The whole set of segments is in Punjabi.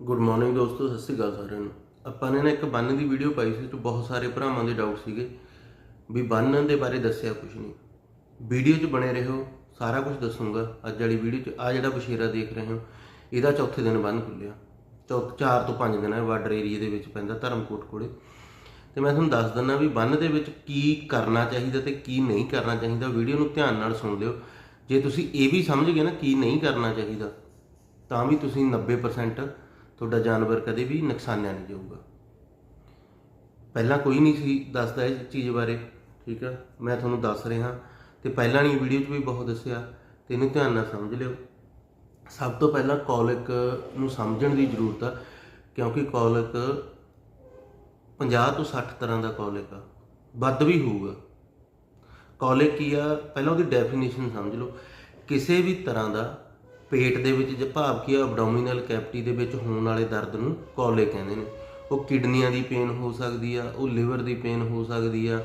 ਗੁੱਡ ਮਾਰਨਿੰਗ ਦੋਸਤੋ, ਸਤਿ ਸ਼੍ਰੀ ਅਕਾਲ ਸਾਰਿਆਂ ਨੂੰ। ਆਪਾਂ ਨੇ ਨਾ ਇੱਕ ਬੰਨ ਦੀ ਵੀਡੀਓ ਪਾਈ ਸੀ ਤੇ ਬਹੁਤ ਸਾਰੇ ਭਰਾਵਾਂ ਦੇ ਡਾਊਟ ਸੀਗੇ ਵੀ ਬੰਨ ਦੇ ਬਾਰੇ ਦੱਸਿਆ ਕੁਝ ਨਹੀਂ। ਵੀਡੀਓ 'ਚ ਬਣੇ ਰਹੋ, ਸਾਰਾ ਕੁਝ ਦੱਸੂਗਾ। ਅੱਜ ਵਾਲੀ ਵੀਡੀਓ 'ਚ ਆ ਜਿਹੜਾ ਬਸ਼ੀਰਾ ਦੇਖ ਰਹੇ ਹੋ, ਇਹਦਾ ਚੌਥੇ ਦਿਨ ਬੰਨ ਖੁੱਲਿਆ ਚੌਥ 4 ਤੋਂ 5 ਦਿਨਾਂ ਬਾਰਡਰ ਏਰੀਆ ਦੇ ਵਿੱਚ ਪੈਂਦਾ ਧਰਮਕੋਟ ਕੋਲੇ। ਤੇ ਮੈਂ ਤੁਹਾਨੂੰ ਦੱਸ ਦਿੰਦਾ ਵੀ ਬੰਨ ਦੇ ਵਿੱਚ ਕੀ ਕਰਨਾ ਚਾਹੀਦਾ ਤੇ ਕੀ ਨਹੀਂ ਕਰਨਾ ਚਾਹੀਦਾ ਵੀਡੀਓ ਨੂੰ ਧਿਆਨ ਨਾਲ ਸੁਣ ਲਿਓ। ਜੇ ਤੁਸੀਂ ਇਹ ਵੀ ਸਮਝ ਗਏ ਨਾ ਕੀ ਨਹੀਂ ਕਰਨਾ ਚਾਹੀਦਾ, ਤਾਂ ਵੀ ਤੁਸੀਂ 90% ਤੁਹਾਡਾ ਜਾਨਵਰ ਕਦੇ ਵੀ ਨੁਕਸਾਨਿਆ ਨਹੀਂ ਜਾਊਗਾ। ਪਹਿਲਾਂ ਕੋਈ ਨਹੀਂ ਸੀ ਦੱਸਦਾ ਇਸ ਚੀਜ਼ ਬਾਰੇ, ਠੀਕ ਆ? ਮੈਂ ਤੁਹਾਨੂੰ ਦੱਸ ਰਿਹਾ ਤੇ ਪਹਿਲਾਂ ਨਹੀਂ ਵੀਡੀਓ 'ਚ ਵੀ ਬਹੁਤ ਦੱਸਿਆ, ਤੇ ਇਹਨੂੰ ਧਿਆਨ ਨਾਲ ਸਮਝ ਲਿਓ। ਸਭ ਤੋਂ ਪਹਿਲਾਂ ਕੌਲਿਕ ਨੂੰ ਸਮਝਣ ਦੀ ਜ਼ਰੂਰਤ ਆ, ਕਿਉਂਕਿ ਕੌਲਿਕ 50 ਤੋਂ 60 ਤਰ੍ਹਾਂ ਦਾ ਕੌਲਿਕ ਆ, ਵੱਧ ਵੀ ਹੋਊਗਾ। ਕੌਲਿਕ ਕੀ ਆ? ਪਹਿਲਾਂ ਉਹਦੀ ਡੈਫੀਨੇਸ਼ਨ ਸਮਝ ਲਓ। ਕਿਸੇ ਵੀ ਤਰ੍ਹਾਂ ਦਾ ਪੇਟ ਦੇ ਵਿੱਚ ਜੇ ਭਾਵ ਕੀ ਆ ਐਬਡੋਮੀਨਲ ਕੈਵਿਟੀ ਦੇ ਵਿੱਚ ਹੋਣ ਵਾਲੇ ਦਰਦ ਨੂੰ ਕੌਲਿਕ ਕਹਿੰਦੇ ਨੇ। ਉਹ ਕਿਡਨੀਆਂ ਦੀ ਪੇਨ ਹੋ ਸਕਦੀ ਆ, ਉਹ ਲਿਵਰ ਦੀ ਪੇਨ ਹੋ ਸਕਦੀ ਆ,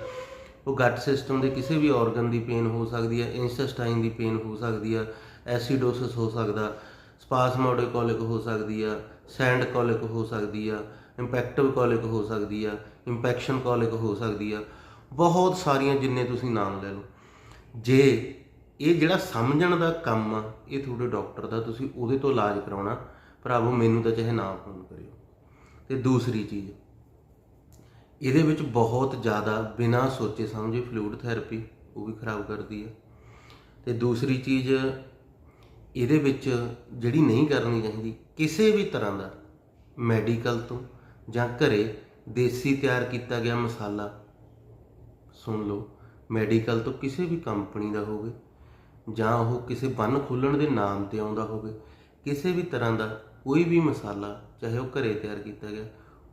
ਉਹ ਗੱਟ ਸਿਸਟਮ ਦੇ ਕਿਸੇ ਵੀ ਆਰਗਨ ਦੀ ਪੇਨ ਹੋ ਸਕਦੀ ਆ ਇੰਸਟਾਈਨ ਦੀ ਪੇਨ ਹੋ ਸਕਦੀ ਆ ਐਸੀਡੋਸਿਸ ਹੋ ਸਕਦਾ ਸਪਾਸਮੋਡਿਕ ਕੋਲਿਕ ਹੋ ਸਕਦੀ ਆ ਸੈਂਡ ਕੋਲਿਕ ਹੋ ਸਕਦੀ ਆ ਇੰਪੈਕਟਿਵ ਕੋਲਿਕ ਹੋ ਸਕਦੀ ਆ ਇੰਪੈਕਸ਼ਨ ਕੋਲਿਕ ਹੋ ਸਕਦੀ ਆ। ਬਹੁਤ ਸਾਰੀਆਂ ਜਿੰਨੇ ਤੁਸੀਂ ਨਾਮ ਲੈ ਲਓ। ਜੇ ਇਹ ਜਿਹੜਾ ਸਮਝਣ ਦਾ ਕੰਮ ਆ, ਇਹ ਤੁਹਾਡੇ ਡਾਕਟਰ ਦਾ, ਤੁਸੀਂ ਉਹਦੇ ਤੋਂ ਇਲਾਜ ਕਰਾਉਣਾ। ਭਰਾਵੋ, ਮੈਨੂੰ ਤਾਂ ਚਾਹੇ ਨਾ ਫੋਨ ਕਰਿਓ। ਤੇ ਦੂਸਰੀ ਚੀਜ਼, ਇਹਦੇ ਵਿੱਚ ਬਹੁਤ ਜ਼ਿਆਦਾ ਬਿਨਾਂ ਸੋਚੇ ਸਮਝੇ ਫਲੂਇਡ ਥੈਰੇਪੀ ਉਹ ਵੀ ਖਰਾਬ ਕਰਦੀ ਹੈ ਤੇ ਦੂਸਰੀ ਚੀਜ਼, ਇਹਦੇ ਵਿੱਚ ਜਿਹੜੀ ਨਹੀਂ ਕਰਨੀ ਚਾਹੀਦੀ, ਕਿਸੇ ਵੀ ਤਰ੍ਹਾਂ ਦਾ ਮੈਡੀਕਲ ਤੋਂ ਜਾਂ ਘਰੇ ਦੇਸੀ ਤਿਆਰ ਕੀਤਾ ਗਿਆ ਮਸਾਲਾ, ਸੁਣ ਲਓ ਮੈਡੀਕਲ ਤੋਂ ਕਿਸੇ ਵੀ ਕੰਪਨੀ ਦਾ ਹੋਵੇ ਜਾਂ ਉਹ ਕਿਸੇ ਬੰਨ ਖੋਲਣ ਦੇ ਨਾਮ ਤੇ ਆਉਂਦਾ ਹੋਵੇ, ਕਿਸੇ ਵੀ ਤਰ੍ਹਾਂ ਦਾ ਕੋਈ ਵੀ ਮਸਾਲਾ, ਚਾਹੇ ਉਹ ਘਰੇ ਤਿਆਰ ਕੀਤਾ ਗਿਆ,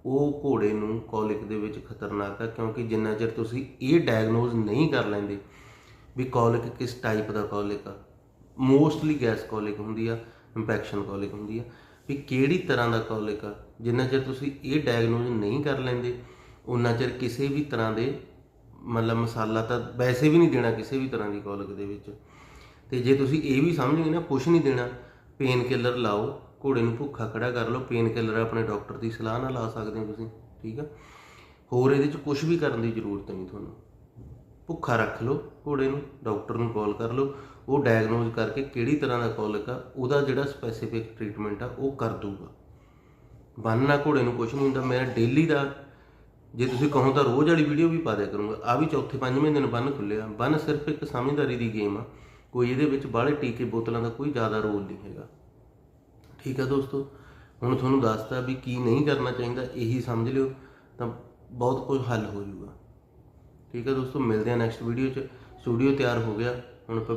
ਉਹ ਘੋੜੇ ਨੂੰ ਕੋਲਿਕ ਦੇ ਵਿੱਚ ਖਤਰਨਾਕ ਹੈ ਕਿਉਂਕਿ ਜਿੰਨਾ ਚਿਰ ਤੁਸੀਂ ਇਹ ਡਾਇਗਨੋਜ਼ ਨਹੀਂ ਕਰ ਲੈਂਦੇ ਵੀ ਕੋਲਿਕ ਕਿਸ ਟਾਈਪ ਦਾ ਕੋਲਿਕ ਆ ਮੋਸਟਲੀ ਗੈਸ ਕੋਲਿਕ ਹੁੰਦੀ ਆ ਇੰਫੈਕਸ਼ਨ ਕੋਲਿਕ ਹੁੰਦੀ ਆ, ਵੀ ਕਿਹੜੀ ਤਰ੍ਹਾਂ ਦਾ ਕੋਲਿਕ ਆ, ਜਿੰਨਾ ਚਿਰ ਤੁਸੀਂ ਇਹ ਡਾਇਗਨੋਜ਼ ਨਹੀਂ ਕਰ ਲੈਂਦੇ ਉਨਾ ਚਿਰ ਕਿਸੇ ਵੀ ਤਰ੍ਹਾਂ ਦੇ ਮਤਲਬ ਮਸਾਲਾ ਤਾਂ ਵੈਸੇ ਵੀ ਨਹੀਂ ਦੇਣਾ ਕਿਸੇ ਵੀ ਤਰ੍ਹਾਂ ਦੀ ਕੋਲਿਕ ਦੇ ਵਿੱਚ। ਤੇ ਜੇ ਤੁਸੀਂ ਇਹ ਵੀ ਸਮਝੋਗੇ ਨਾ ਕੁਝ ਨਹੀਂ ਦੇਣਾ ਪੇਨ ਕਿਲਰ ਲਾਓ, ਘੋੜੇ ਨੂੰ ਭੁੱਖਾ ਖੜਾ ਕਰ ਲਓ ਪੇਨ ਕਿਲਰ ਆਪਣੇ ਡਾਕਟਰ ਦੀ ਸਲਾਹ ਨਾਲ ਲਾ ਸਕਦੇ ਹੋ ਤੁਸੀਂ, ਠੀਕ ਆ? ਹੋਰ ਇਹਦੇ 'ਚ ਕੁਝ ਵੀ ਕਰਨ ਦੀ ਜ਼ਰੂਰਤ ਨਹੀਂ ਤੁਹਾਨੂੰ। ਭੁੱਖਾ ਰੱਖ ਲਓ ਘੋੜੇ ਨੂੰ ਡਾਕਟਰ ਨੂੰ ਕਾਲ ਕਰ ਲਓ, ਉਹ ਡਾਇਗਨੋਜ਼ ਕਰਕੇ ਕਿਹੜੀ ਤਰ੍ਹਾਂ ਦਾ ਕੋਲਿਕ ਆ ਉਹਦਾ ਜਿਹੜਾ ਸਪੈਸੀਫਿਕ ਟ੍ਰੀਟਮੈਂਟ ਆ, ਉਹ ਕਰ ਦੂਗਾ ਬੰਨਣਾ ਘੋੜੇ ਨੂੰ ਕੁਝ ਨਹੀਂ ਹੁੰਦਾ, ਮੇਰਾ ਡੇਲੀ ਦਾ, ਜੇ ਤੁਸੀਂ ਕਹੋ ਤਾਂ ਰੋਜ਼ ਵਾਲੀ ਵੀਡੀਓ ਵੀ ਪਾ ਦਿਆ ਕਰੂੰਗਾ। ਆ ਵੀ ਚੌਥੇ ਪੰਜਵੇਂ ਦਿਨ ਬੰਨ ਖੁੱਲਿਆ ਬੰਨ ਸਿਰਫ ਇੱਕ ਸਮਝਦਾਰੀ ਦੀ ਗੇਮ ਆ। ਕੋਈ ਇਹਦੇ ਵਿੱਚ ਬਾਹਲੇ ਟੀਕੇ ਬੋਤਲਾਂ ਦਾ ਕੋਈ ਜ਼ਿਆਦਾ ਰੋਲ ਨਹੀਂ ਹੈਗਾ। ਠੀਕ ਹੈ ਦੋਸਤੋ, ਹੁਣ ਤੁਹਾਨੂੰ ਦੱਸਤਾ ਵੀ ਕੀ ਨਹੀਂ ਕਰਨਾ ਚਾਹੀਦਾ, ਇਹੀ ਸਮਝ ਲਿਓ, ਤਾਂ ਬਹੁਤ ਕੁਝ ਹੱਲ ਹੋ ਜਾਊਗਾ। ਠੀਕ ਹੈ ਦੋਸਤੋ, ਮਿਲਦੇ ਆ ਨੈਕਸਟ ਵੀਡੀਓ 'ਚ। ਸਟੂਡੀਓ ਤਿਆਰ ਹੋ ਗਿਆ, ਹੁਣ ਆਪਾਂ